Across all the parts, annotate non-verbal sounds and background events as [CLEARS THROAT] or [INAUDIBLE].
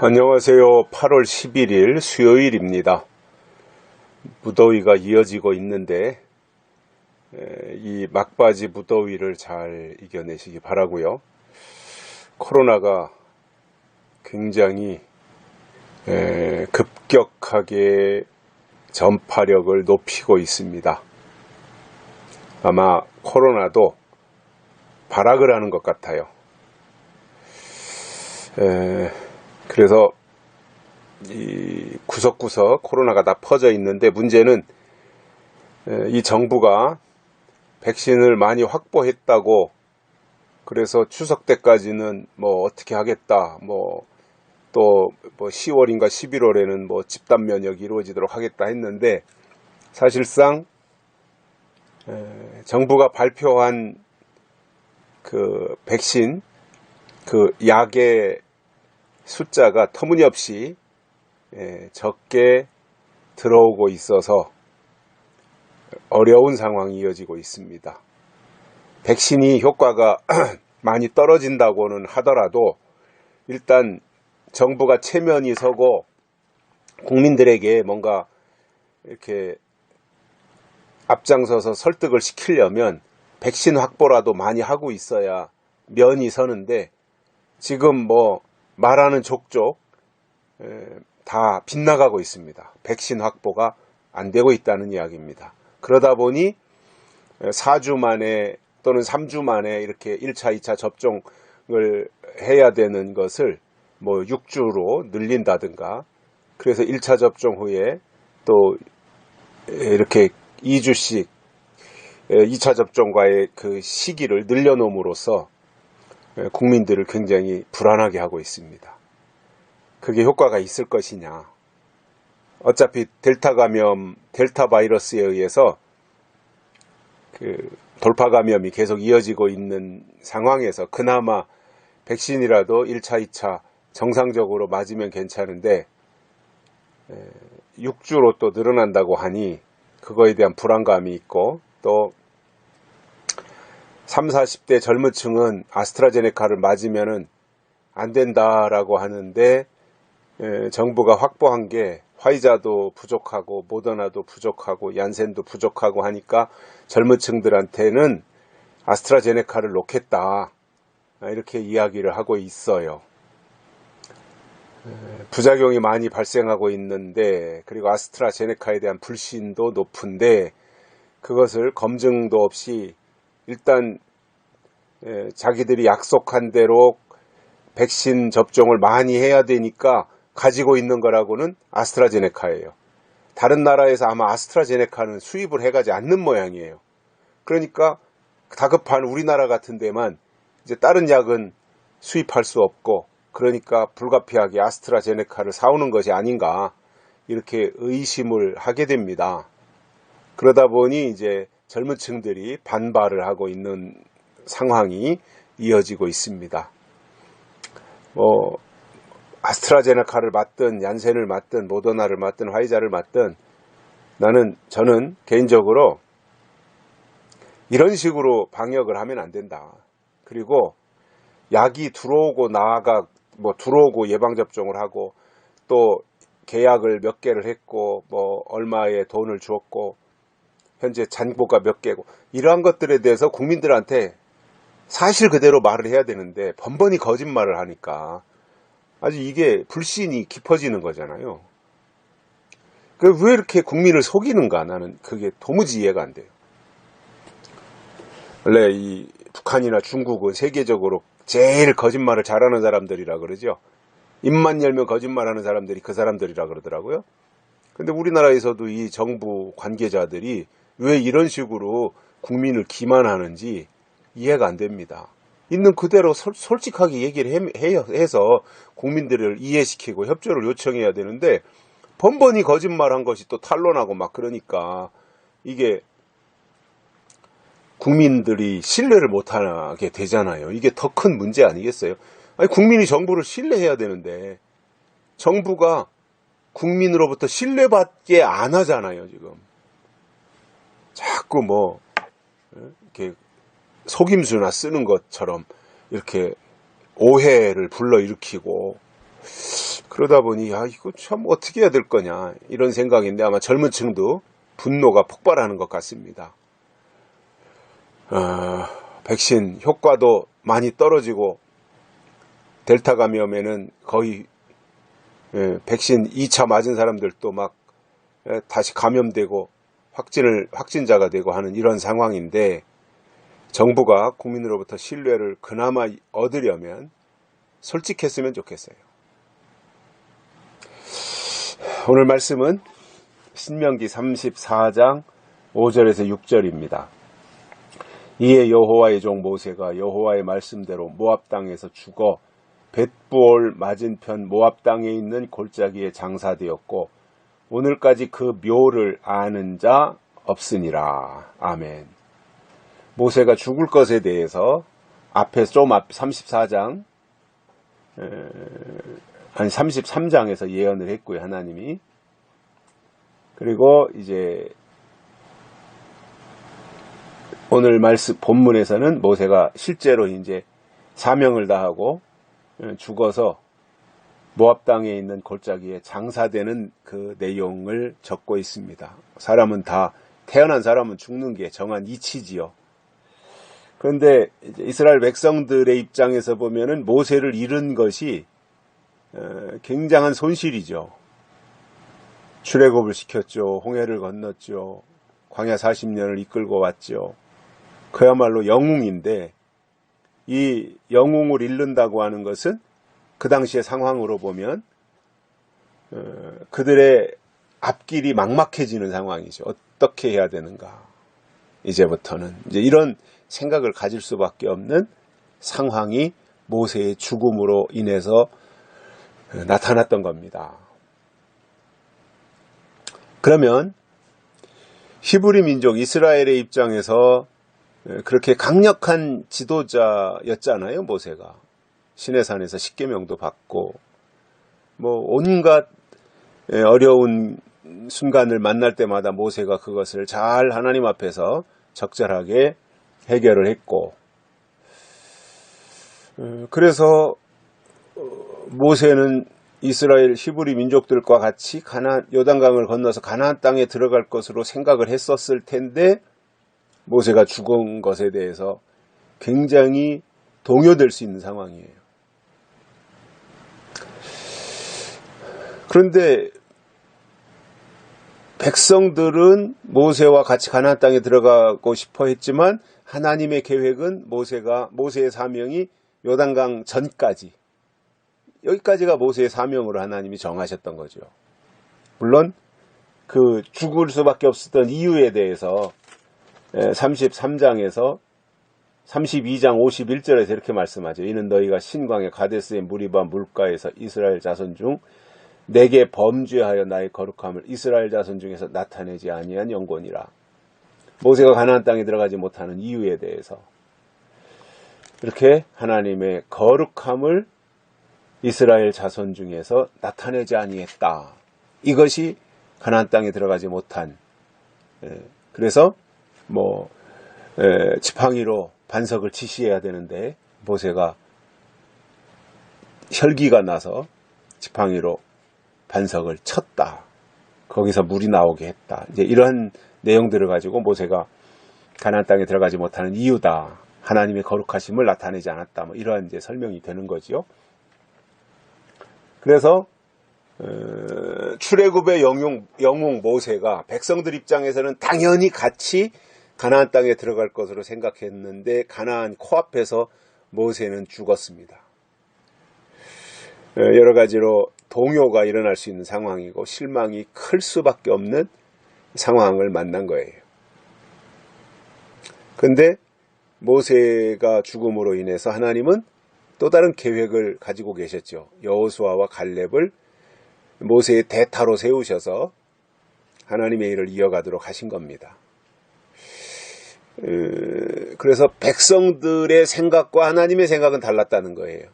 안녕하세요. 8월 11일 수요일입니다. 무더위가 이어지고 있는데 에, 이 막바지 무더위를 잘 이겨내시기 바라고요. 코로나가 굉장히 에, 급격하게 전파력을 높이고 있습니다. 아마 코로나도 발악을 하는 것 같아요. 에, 그래서 이 구석구석 코로나가 다 퍼져 있는데 문제는 에, 이 정부가 백신을 많이 확보했다고 그래서 추석 때까지는 뭐 어떻게 하겠다 뭐 또뭐 10월인가 11월에는 뭐 집단 면역이 이루어지도록 하겠다 했는데 사실상 에, 정부가 발표한 그 백신 그 약의 숫자가 터무니없이 예, 적게 들어오고 있어서 어려운 상황이 이어지고 있습니다. 백신이 효과가 [CLEARS THROAT] 많이 떨어진다고는 하더라도 일단 정부가 체면이 서고 국민들에게 뭔가 이렇게 앞장서서 설득을 시키려면 백신 확보라도 많이 하고 있어야 면이 서는데 지금 뭐 말하는 족족 에, 다 빗나가고 있습니다. 백신 확보가 안 되고 있다는 이야기입니다. 그러다 보니 4주 만에 또는 3주 만에 이렇게 1차, 2차 접종을 해야 되는 것을 뭐 6주로 늘린다든가 그래서 1차 접종 후에 또 이렇게 2주씩 2차 접종과의 그 시기를 늘려놓음으로써 국민들을 굉장히 불안하게 하고 있습니다. 그게 효과가 있을 것이냐. 어차피 델타 감염, 델타 바이러스에 의해서 그 돌파 감염이 계속 이어지고 있는 상황에서 그나마 백신이라도 1차, 2차 정상적으로 맞으면 괜찮은데 6주로 또 늘어난다고 하니 그거에 대한 불안감이 있고 또 3, 40대 젊은 층은 아스트라제네카를 맞으면은 안 된다라고 하는데 에, 정부가 확보한 게 화이자도 부족하고 모더나도 부족하고 얀센도 부족하고 하니까 젊은 층들한테는 아스트라제네카를 놓겠다 이렇게 이야기를 하고 있어요. 부작용이 많이 발생하고 있는데 그리고 아스트라제네카에 대한 불신도 높은데 그것을 검증도 없이 일단 자기들이 약속한 대로 백신 접종을 많이 해야 되니까 가지고 있는 거라고는 아스트라제네카예요. 다른 나라에서 아마 아스트라제네카는 수입을 해가지 않는 모양이에요. 그러니까 다급한 우리나라 같은 데만 이제 다른 약은 수입할 수 없고 그러니까 불가피하게 아스트라제네카를 사오는 것이 아닌가 이렇게 의심을 하게 됩니다. 그러다 보니 이제 젊은 층들이 반발을 하고 있는 상황이 이어지고 있습니다. 뭐 아스트라제네카를 맞든 얀센을 맞든 모더나를 맞든 화이자를 맞든 나는 저는 개인적으로 이런 식으로 방역을 하면 안 된다. 그리고 약이 들어오고 나가 뭐 들어오고 예방 접종을 하고 또 계약을 몇 개를 했고 뭐 얼마의 돈을 주었고 현재 잔고가 몇 개고 이러한 것들에 대해서 국민들한테 사실 그대로 말을 해야 되는데 번번이 거짓말을 하니까 아주 이게 불신이 깊어지는 거잖아요. 그왜 이렇게 국민을 속이는가 나는 그게 도무지 이해가 안 돼요. 원래 이 북한이나 중국은 세계적으로 제일 거짓말을 잘하는 사람들이라 그러죠. 입만 열면 거짓말하는 사람들이 그 사람들이라 그러더라고요. 근데 우리나라에서도 이 정부 관계자들이 왜 이런 식으로 국민을 기만하는지 이해가 안 됩니다. 있는 그대로 솔, 솔직하게 얘기를 해, 해서 국민들을 이해시키고 협조를 요청해야 되는데 번번이 거짓말한 것이 또 탄론하고 막 그러니까 이게 국민들이 신뢰를 못하게 되잖아요. 이게 더 큰 문제 아니겠어요? 아니 국민이 정부를 신뢰해야 되는데 정부가 국민으로부터 신뢰받게 안 하잖아요 지금. 자꾸 뭐 이렇게 속임수나 쓰는 것처럼 이렇게 오해를 불러일으키고 그러다 보니 야 이거 참 어떻게 해야 될 거냐 이런 생각인데 아마 젊은 층도 분노가 폭발하는 것 같습니다. 어, 백신 효과도 많이 떨어지고 델타 감염에는 거의 예, 백신 2차 맞은 사람들도 막 예, 다시 감염되고 확진을 확진자가 되고 하는 이런 상황인데 정부가 국민으로부터 신뢰를 그나마 얻으려면 솔직했으면 좋겠어요. 오늘 말씀은 신명기 34장 5절에서 6절입니다. 이에 여호와의 종 모세가 여호와의 말씀대로 모압 땅에서 죽어 벳부올 맞은편 모압 땅에 있는 골짜기에 장사되었고 오늘까지 그 묘를 아는 자 없으니라. 아멘. 모세가 죽을 것에 대해서 앞에 좀 앞 34장 아니 33장에서 예언을 했고요. 하나님이 그리고 이제 오늘 말씀 본문에서는 모세가 실제로 이제 사명을 다하고 죽어서 모압 땅에 있는 골짜기에 장사되는 그 내용을 적고 있습니다. 사람은 다 태어난 사람은 죽는 게 정한 이치지요. 그런데 이스라엘 백성들의 입장에서 보면은 모세를 잃은 것이 굉장한 손실이죠. 출애굽을 시켰죠. 홍해를 건넜죠. 광야 40년을 이끌고 왔죠. 그야말로 영웅인데 이 영웅을 잃는다고 하는 것은 그 당시의 상황으로 보면 어, 그들의 앞길이 막막해지는 상황이죠. 어떻게 해야 되는가? 이제부터는 이제 이런 생각을 가질 수밖에 없는 상황이 모세의 죽음으로 인해서 나타났던 겁니다. 그러면 히브리 민족 이스라엘의 입장에서 그렇게 강력한 지도자였잖아요, 모세가. 시내산에서 십계명도 받고 뭐 온갖 어려운 순간을 만날 때마다 모세가 그것을 잘 하나님 앞에서 적절하게 해결을 했고 그래서 모세는 이스라엘 히브리 민족들과 같이 가나 요단강을 건너서 가나안 땅에 들어갈 것으로 생각을 했었을 텐데 모세가 죽은 것에 대해서 굉장히 동요될 수 있는 상황이에요. 그런데 백성들은 모세와 같이 가나안 땅에 들어가고 싶어 했지만 하나님의 계획은 모세가 모세의 사명이 요단강 전까지 여기까지가 모세의 사명으로 하나님이 정하셨던 거죠. 물론 그 죽을 수밖에 없었던 이유에 대해서 33장에서 32장 51절에서 이렇게 말씀하죠. 이는 너희가 신광의 가데스의 무리바 물가에서 이스라엘 자손 중 내게 범죄하여 나의 거룩함을 이스라엘 자손 중에서 나타내지 아니한 영권이라. 모세가 가나안 땅에 들어가지 못하는 이유에 대해서 이렇게 하나님의 거룩함을 이스라엘 자손 중에서 나타내지 아니했다. 이것이 가나안 땅에 들어가지 못한 그래서 뭐 지팡이로 반석을 지시해야 되는데 모세가 혈기가 나서 지팡이로 반석을 쳤다. 거기서 물이 나오게 했다. 이제 이런 내용들을 가지고 모세가 가나안 땅에 들어가지 못하는 이유다. 하나님의 거룩하심을 나타내지 않았다. 뭐 이러한 이제 설명이 되는 거지요. 그래서 어, 출애굽의 영웅, 영웅 모세가 백성들 입장에서는 당연히 같이 가나안 땅에 들어갈 것으로 생각했는데 가나안 코앞에서 모세는 죽었습니다. 어, 여러 가지로 동요가 일어날 수 있는 상황이고 실망이 클 수밖에 없는 상황을 만난 거예요. 근데 모세가 죽음으로 인해서 하나님은 또 다른 계획을 가지고 계셨죠. 여호수아와 갈렙을 모세의 대타로 세우셔서 하나님의 일을 이어가도록 하신 겁니다. 그래서 백성들의 생각과 하나님의 생각은 달랐다는 거예요.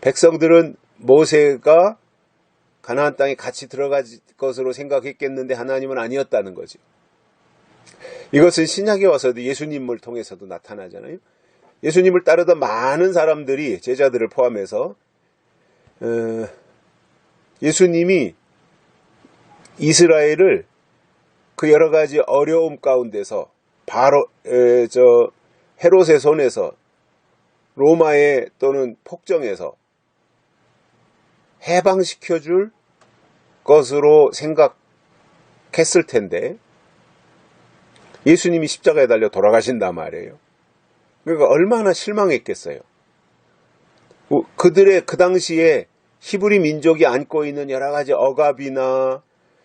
백성들은 모세가 가나안 땅에 같이 들어갈 것으로 생각했겠는데 하나님은 아니었다는 거죠. 이것은 신약에 와서도 예수님을 통해서도 나타나잖아요. 예수님을 따르던 많은 사람들이 제자들을 포함해서 어, 예수님이 이스라엘을 그 여러 가지 어려움 가운데서 바로 에, 저 헤롯의 손에서 로마의 또는 폭정에서 해방시켜 줄 것으로 생각했을 텐데 예수님이 십자가에 달려 돌아가신단 말이에요. 그러니까 얼마나 실망했겠어요. 그들의 그 당시에 히브리 민족이 안고 있는 여러 가지 억압이나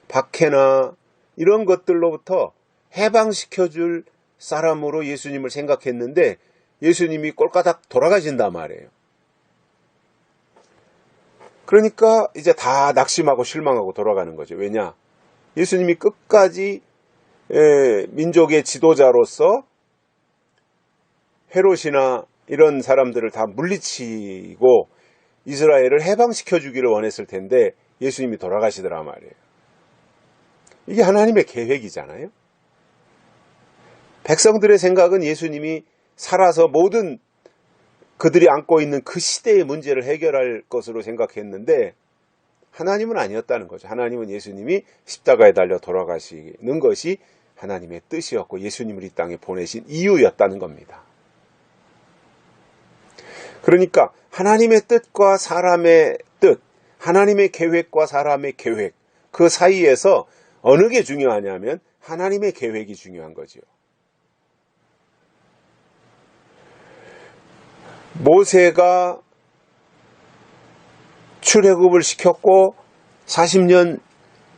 박해나 이런 것들로부터 해방시켜 줄 사람으로 예수님을 생각했는데 예수님이 꼴까닥 돌아가신단 말이에요. 그러니까 이제 다 낙심하고 실망하고 돌아가는 거죠. 왜냐? 예수님이 끝까지 민족의 지도자로서 헤롯이나 이런 사람들을 다 물리치고 이스라엘을 해방시켜 주기를 원했을 텐데 예수님이 돌아가시더라 말이에요. 이게 하나님의 계획이잖아요. 백성들의 생각은 예수님이 살아서 모든 그들이 안고 있는 그 시대의 문제를 해결할 것으로 생각했는데 하나님은 아니었다는 거죠. 하나님은 예수님이 십자가에 달려 돌아가시는 것이 하나님의 뜻이었고 예수님을 이 땅에 보내신 이유였다는 겁니다. 그러니까 하나님의 뜻과 사람의 뜻, 하나님의 계획과 사람의 계획, 그 사이에서 어느 게 중요하냐면 하나님의 계획이 중요한 거죠. 모세가 출애굽을 시켰고 40년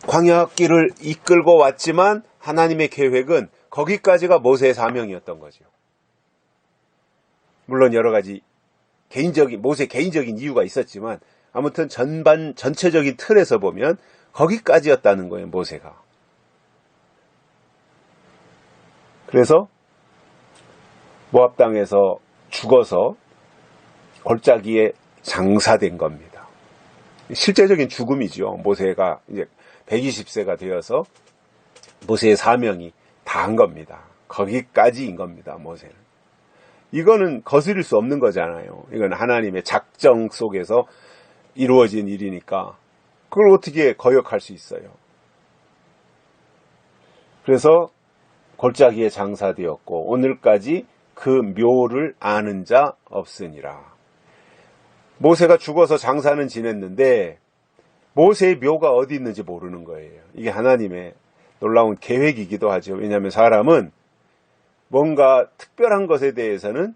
광야길을 이끌고 왔지만 하나님의 계획은 거기까지가 모세의 사명이었던 거죠. 물론 여러 가지 개인적인 모세 개인적인 이유가 있었지만 아무튼 전반 전체적인 틀에서 보면 거기까지였다는 거예요, 모세가. 그래서 모압 땅에서 죽어서 골짜기에 장사된 겁니다. 실제적인 죽음이죠. 모세가 이제 120세가 되어서 모세의 사명이 다한 겁니다. 거기까지인 겁니다. 모세는. 이거는 거스릴 수 없는 거잖아요. 이건 하나님의 작정 속에서 이루어진 일이니까 그걸 어떻게 거역할 수 있어요. 그래서 골짜기에 장사되었고 오늘까지 그 묘를 아는 자 없으니라. 모세가 죽어서 장사는 지냈는데 모세의 묘가 어디 있는지 모르는 거예요. 이게 하나님의 놀라운 계획이기도 하죠. 왜냐하면 사람은 뭔가 특별한 것에 대해서는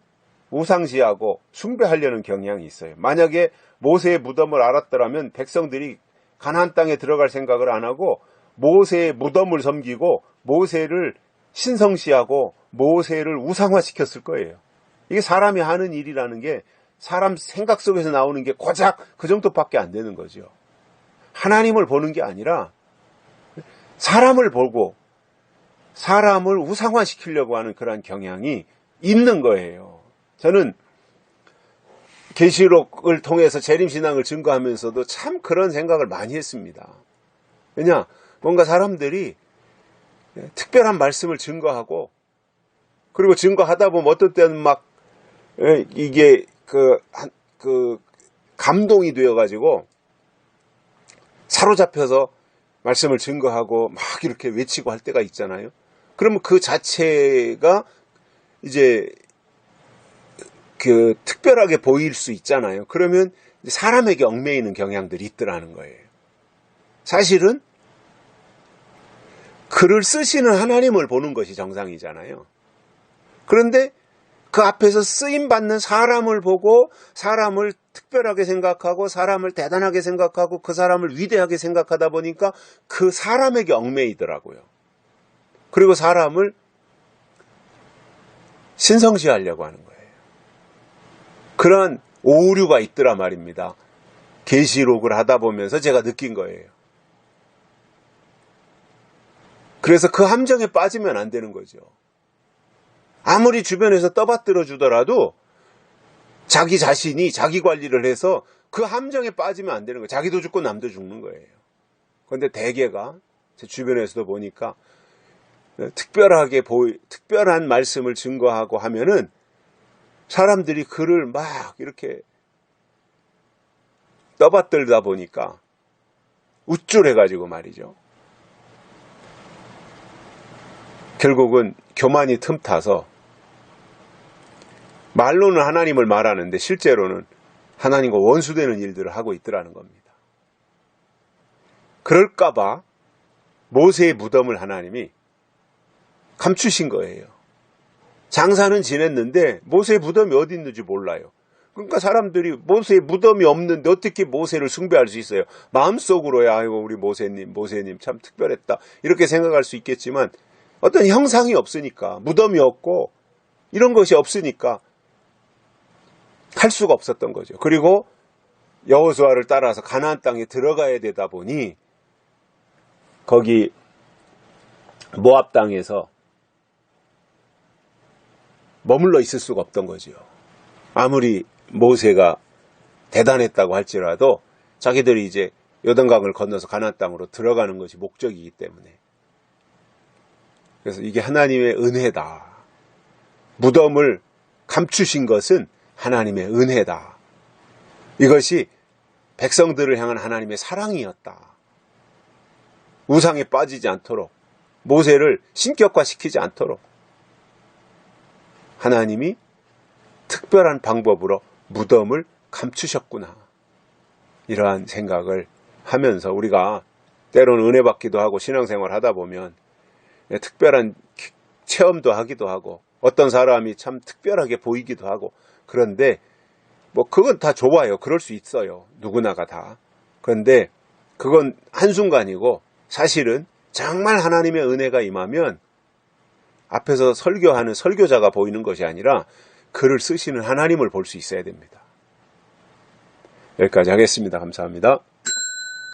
우상시하고 숭배하려는 경향이 있어요. 만약에 모세의 무덤을 알았더라면 백성들이 가나안 땅에 들어갈 생각을 안 하고 모세의 무덤을 섬기고 모세를 신성시하고 모세를 우상화시켰을 거예요. 이게 사람이 하는 일이라는 게 사람 생각 속에서 나오는 게 고작 그 정도밖에 안 되는 거죠. 하나님을 보는 게 아니라 사람을 보고 사람을 우상화시키려고 하는 그런 경향이 있는 거예요. 저는 계시록을 통해서 재림신앙을 증거하면서도 참 그런 생각을 많이 했습니다. 왜냐, 뭔가 사람들이 특별한 말씀을 증거하고, 그리고 증거하다 보면 어떨 때는 막, 이게 그, 그, 감동이 되어가지고, 사로잡혀서 말씀을 증거하고 막 이렇게 외치고 할 때가 있잖아요. 그러면 그 자체가 이제 그 특별하게 보일 수 있잖아요. 그러면 사람에게 얽매이는 경향들이 있더라는 거예요. 사실은 글을 쓰시는 하나님을 보는 것이 정상이잖아요. 그런데 그 앞에서 쓰임 받는 사람을 보고 사람을 특별하게 생각하고 사람을 대단하게 생각하고 그 사람을 위대하게 생각하다 보니까 그 사람에게 얽매이더라고요. 그리고 사람을 신성시하려고 하는 거예요. 그런 오류가 있더라 말입니다. 계시록을 하다 보면서 제가 느낀 거예요. 그래서 그 함정에 빠지면 안 되는 거죠. 아무리 주변에서 떠받들어 주더라도 자기 자신이 자기 관리를 해서 그 함정에 빠지면 안 되는 거예요. 자기도 죽고 남도 죽는 거예요. 그런데 대개가 제 주변에서도 보니까 특별하게 보이, 특별한 말씀을 증거하고 하면은 사람들이 그를 막 이렇게 떠받들다 보니까 우쭐해가지고 말이죠. 결국은 교만이 틈타서 말로는 하나님을 말하는데 실제로는 하나님과 원수되는 일들을 하고 있더라는 겁니다. 그럴까봐 모세의 무덤을 하나님이 감추신 거예요. 장사는 지냈는데 모세의 무덤이 어디 있는지 몰라요. 그러니까 사람들이 모세의 무덤이 없는데 어떻게 모세를 숭배할 수 있어요? 마음속으로야 아이고 우리 모세님 모세님 참 특별했다 이렇게 생각할 수 있겠지만 어떤 형상이 없으니까 무덤이 없고 이런 것이 없으니까 할 수가 없었던 거죠. 그리고 여호수아를 따라서 가나안 땅에 들어가야 되다 보니 거기 모압 땅에서 머물러 있을 수가 없던 거죠. 아무리 모세가 대단했다고 할지라도 자기들이 이제 요단강을 건너서 가나안 땅으로 들어가는 것이 목적이기 때문에 그래서 이게 하나님의 은혜다. 무덤을 감추신 것은 하나님의 은혜다. 이것이 백성들을 향한 하나님의 사랑이었다. 우상에 빠지지 않도록 모세를 신격화시키지 않도록 하나님이 특별한 방법으로 무덤을 감추셨구나. 이러한 생각을 하면서 우리가 때로는 은혜 받기도 하고 신앙생활 하다 보면 특별한 체험도 하기도 하고 어떤 사람이 참 특별하게 보이기도 하고 그런데 뭐 그건 다 좋아요. 그럴 수 있어요. 누구나가 다. 그런데 그건 한순간이고 사실은 정말 하나님의 은혜가 임하면 앞에서 설교하는 설교자가 보이는 것이 아니라 글을 쓰시는 하나님을 볼 수 있어야 됩니다. 여기까지 하겠습니다. 감사합니다.